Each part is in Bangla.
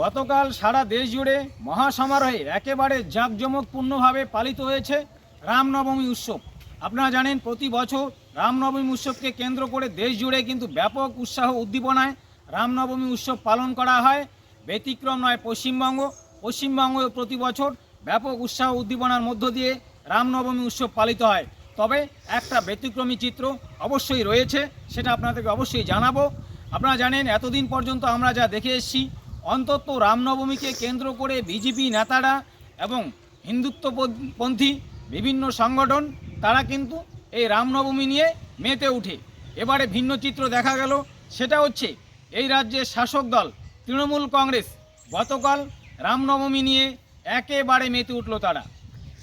গতকাল সারা দেশ জুড়ে মহাসমারোহে একেবারে জাঁকজমকপূর্ণভাবে পালিত হয়েছে রামনবমী উৎসব। আপনারা জানেন, প্রতি বছর রামনবমী উৎসবকে কেন্দ্র করে দেশ জুড়ে কিন্তু ব্যাপক উৎসাহ উদ্দীপনায় রামনবমী উৎসব পালন করা হয়। ব্যতিক্রম নয় পশ্চিমবঙ্গ। পশ্চিমবঙ্গ প্রতি বছর ব্যাপক উৎসাহ উদ্দীপনার মধ্য দিয়ে রামনবমী উৎসব পালিত হয়। তবে একটা ব্যতিক্রমী চিত্র অবশ্যই রয়েছে, সেটা আপনাদেরকে অবশ্যই জানাব। আপনারা জানেন, এতদিন পর্যন্ত আমরা যা দেখে এসেছি অন্তত রামনবমীকে কেন্দ্র করে বিজেপি নেতারা এবং হিন্দুত্বপন্থী বিভিন্ন সংগঠন, তারা কিন্তু এই রামনবমী নিয়ে মেতে উঠে এবারে ভিন্ন চিত্র দেখা গেল, সেটা হচ্ছে এই রাজ্যের শাসক দল, তৃণমূল কংগ্রেস, গতকাল রামনবমী নিয়ে একেবারে মেতে উঠল তারা।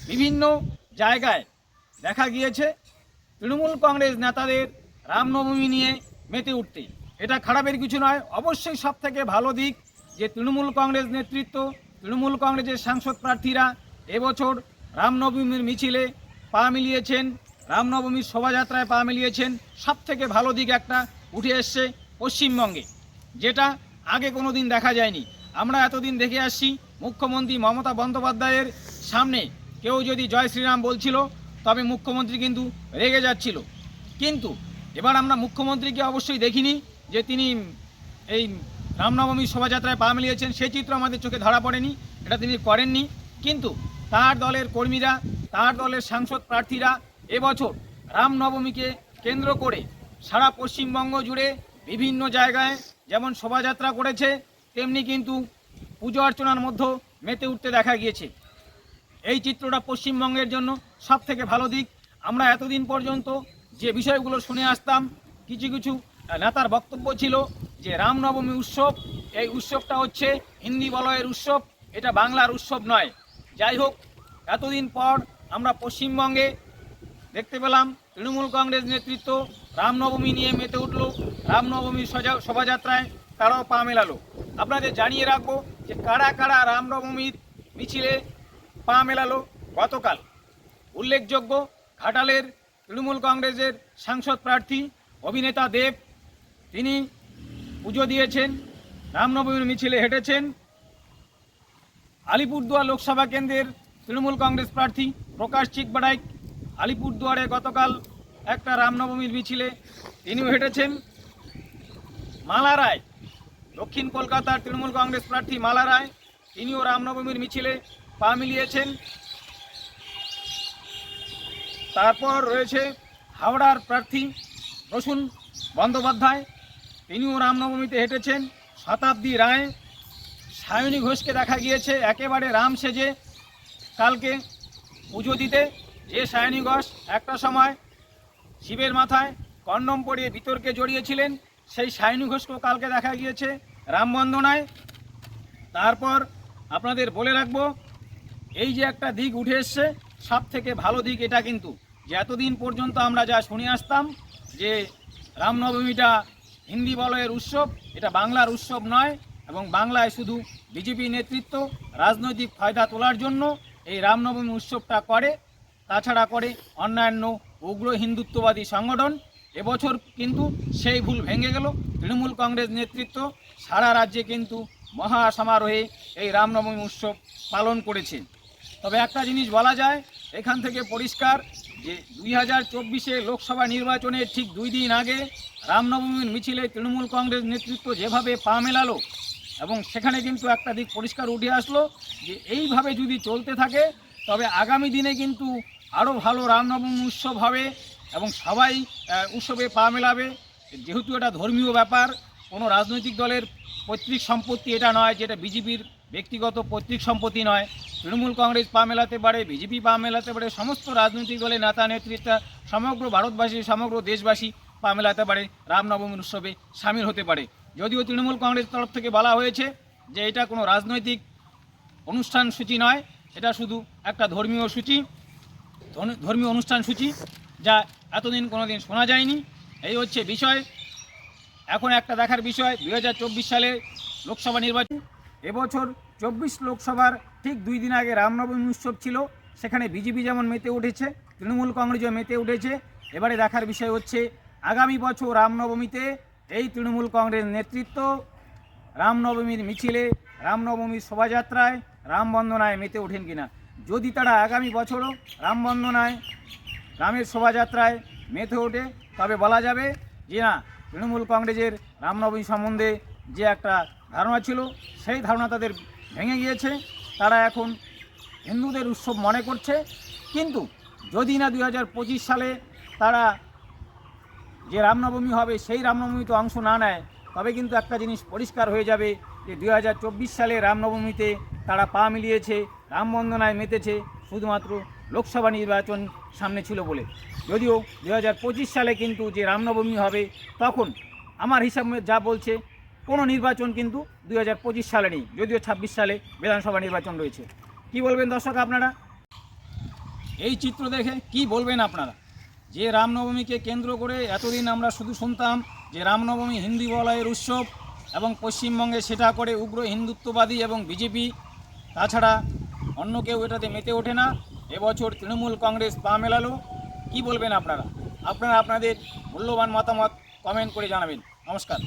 বিভিন্ন জায়গায় দেখা গিয়েছে তৃণমূল কংগ্রেস নেতাদের রামনবমী নিয়ে মেতে উঠতে। এটা খারাপের কিছু নয়, অবশ্যই সব থেকে ভালো দিক যে তৃণমূল কংগ্রেস নেতৃত্ব, তৃণমূল কংগ্রেসের সাংসদ প্রার্থীরা এবছর রামনবমীর মিছিলে পা মিলিয়েছেন, রামনবমীর শোভাযাত্রায় পা মিলিয়েছেন। সব থেকে ভালো দিক একটা উঠে এসছে পশ্চিমবঙ্গে, যেটা আগে কোনো দিন দেখা যায়নি। আমরা এতদিন দেখে আসছি মুখ্যমন্ত্রী মমতা বন্দ্যোপাধ্যায়ের সামনে কেউ যদি জয় শ্রীরাম বলছিল, তবে মুখ্যমন্ত্রী কিন্তু রেগে যাচ্ছিল। কিন্তু এবার আমরা মুখ্যমন্ত্রীকে অবশ্যই দেখিনি যে তিনি এই রামনবমীর শোভাযাত্রায় পা মিলিয়েছেন। সেই চিত্র আমাদের চোখে ধরা পড়েনি, এটা তিনি করেননি। কিন্তু তার দলের কর্মীরা, তার দলের সাংসদ প্রার্থীরা এবছর রামনবমীকে কেন্দ্র করে সারা পশ্চিমবঙ্গ জুড়ে বিভিন্ন জায়গায় যেমন শোভাযাত্রা করেছে, তেমনি কিন্তু পুজো অর্চনার মধ্যে মেতে উঠতে দেখা গিয়েছে। এই চিত্রটা পশ্চিমবঙ্গের জন্য সব থেকে ভালো দিক। আমরা এতদিন পর্যন্ত যে বিষয়গুলো শুনে আসতাম, কিছু কিছু নেতার বক্তব্য ছিল যে রামনবমী উৎসব, এই উৎসবটা হচ্ছে হিন্দি বলয়ের উৎসব, এটা বাংলার উৎসব নয়। যাই হোক, এতদিন পর আমরা পশ্চিমবঙ্গে দেখতে পেলাম তৃণমূল কংগ্রেস নেতৃত্ব রামনবমী নিয়ে মেতে উঠল রামনবমীর সজা- শোভাযাত্রায় তারাও পা মেলালো। আপনাদের জানিয়ে রাখব যে কারা কারা রামনবমীর মিছিলে পা মেলালো, গতকাল উল্লেখযোগ্য ঘাটালের তৃণমূল কংগ্রেসের সাংসদ প্রার্থী অভিনেতা দেব, তিনি পুজো দিয়েছেন, রামনবমীর মিছিলে হেঁটেছেন। আলিপুরদুয়ার লোকসভা কেন্দ্রের তৃণমূল কংগ্রেস প্রার্থী প্রকাশ চিকবাড়াইক আলিপুরদুয়ারে গতকাল একটা রামনবমীর মিছিলে তিনিও হেঁটেছেন। মালা রায়, দক্ষিণ কলকাতার তৃণমূল কংগ্রেস প্রার্থী মালা রায়, তিনিও রামনবমীর মিছিলে পা মিলিয়েছেন। তারপর রয়েছে হাওড়ার প্রার্থী রসুন বন্দ্যোপাধ্যায় তিনিও রামনবমীতে হেঁটেছেন। শতাব্দী রায় সায়নী ঘোষকে দেখা গিয়েছে একেবারে রাম সেজে কালকে পুজো দিতে। যে সায়নী ঘোষ একটা সময় শিবের মাথায় কন্ডম পরিয়ে বিতর্কে জড়িয়েছিলেন, সেই সায়নী ঘোষকেও কালকে দেখা গিয়েছে রামবন্দনায় তারপর আপনাদের বলে রাখব, এই যে একটা দিক উঠে এসছে সব থেকে ভালো দিক এটা কিন্তু। যে এতদিন পর্যন্ত আমরা যা শুনে আসতাম যে রামনবমীটা হিন্দি বলয়ের উৎসব, এটা বাংলার উৎসব নয়, এবং বাংলায় শুধু বিজেপি নেতৃত্ব, রাজনৈতিক ফায়দা তোলার জন্য এই রামনবমী উৎসবটা করে। তাছাড়া করে অন্যান্য উগ্র হিন্দুত্ববাদী সংগঠন। এবছর কিন্তু সেই ভুল ভেঙে গেল। তৃণমূল কংগ্রেস নেতৃত্ব সারা রাজ্যে কিন্তু মহা সমারোহে এই রামনবমী উৎসব পালন করেছে। তবে একটা জিনিস বলা যায়, এখান থেকে পরিষ্কার যে দুই হাজার চব্বিশে লোকসভা নির্বাচনের ঠিক দুই দিন আগে রামনবমীর মিছিলে তৃণমূল কংগ্রেস নেতৃত্ব যেভাবে পা মেলালো এবং সেখানে কিন্তু একটা দিক পরিষ্কার উঠে আসলো যে এইভাবে যদি চলতে থাকে, তবে আগামী দিনে কিন্তু আরও ভালো রামনবমী উৎসব হবে এবং সবাই উৎসবে পা মেলাবে। যেহেতু এটা ধর্মীয় ব্যাপার, কোনো রাজনৈতিক দলের পৈতৃক সম্পত্তি এটা নয়, যেটা বিজেপির ব্যক্তিগত পৈতৃক সম্পত্তি নয়। তৃণমূল কংগ্রেস পা মেলাতে পারে, বিজেপি পা মেলাতে পারে, সমস্ত রাজনৈতিক দলের নেতা নেতৃত্ব সমগ্র ভারতবাসী, সমগ্র দেশবাসী পা মেলাতে পারে। রামনবমীর উৎসবে সামিল হতে পারে। যদিও তৃণমূল কংগ্রেস তরফ থেকে বলা হয়েছে যে এটা কোনো রাজনৈতিক অনুষ্ঠান সূচি নয়, এটা শুধু একটা ধর্মীয় সূচি ধর্মীয় অনুষ্ঠান সূচি যা এতদিন কোনো দিন শোনা যায়নি। এই হচ্ছে বিষয়। এখন একটা দেখার বিষয় দু হাজার চব্বিশ সালে লোকসভা নির্বাচন এবছর চব্বিশ লোকসভার ঠিক দুই দিন আগে রামনবমী উৎসব ছিল, সেখানে বিজেপি যেমন মেতে উঠেছে, তৃণমূল কংগ্রেসও মেতে উঠেছে। এবারে দেখার বিষয় হচ্ছে, আগামী বছর রামনবমীতে এই তৃণমূল কংগ্রেস নেতৃত্ব রামনবমীর মিছিলে রামনবমীর শোভাযাত্রায় রাম বন্দনায় মেতে ওঠেন কিনা। যদি তারা আগামী বছরও রাম বন্দনায়, রামের শোভাযাত্রায় মেতে ওঠে, তবে বলা যাবে যে না, তৃণমূল কংগ্রেসের রামনবমী সম্বন্ধে যে একটা ধারণা ছিল, সেই ধারণা তাদের ভেঙে গিয়েছে। তারা এখন হিন্দুদের উৎসব মনে করছে। কিন্তু যদি না দু হাজার পঁচিশ সালে তারা যে রামনবমী হবে, সেই রামনবমীতে অংশ না নেয়, তবে কিন্তু একটা জিনিস পরিষ্কার হয়ে যাবে যে দুই হাজার চব্বিশ সালে রামনবমীতে তারা পা মিলিয়েছে, রাম বন্দনায় মেতেছে, শুধুমাত্র লোকসভা নির্বাচন সামনে ছিল বলে। যদিও দু হাজার পঁচিশ সালে কিন্তু যে রামনবমী হবে, তখন আমার হিসাব যা বলছে কোনো নির্বাচন কিন্তু দু হাজার পঁচিশ সালে নেই, যদিও ছাব্বিশ সালে বিধানসভা নির্বাচন রয়েছে। কি বলবেন দর্শক আপনারা? এই চিত্র দেখে কি বলবেন আপনারা? যে রামনবমীকে কেন্দ্র করে এতদিন আমরা শুধু শুনতাম যে রামনবমী হিন্দি বলয়ের উৎসব এবং পশ্চিমবঙ্গে সেটা করে উগ্র হিন্দুত্ববাদী এবং বিজেপি, তাছাড়া অন্য কেউ এটাতে মেতে ওঠে না। এবছর তৃণমূল কংগ্রেস পা মেলালো। কি বলবেন আপনারা? আপনারা আপনাদের মূল্যবান মতামত কমেন্ট করে জানাবেন। নমস্কার।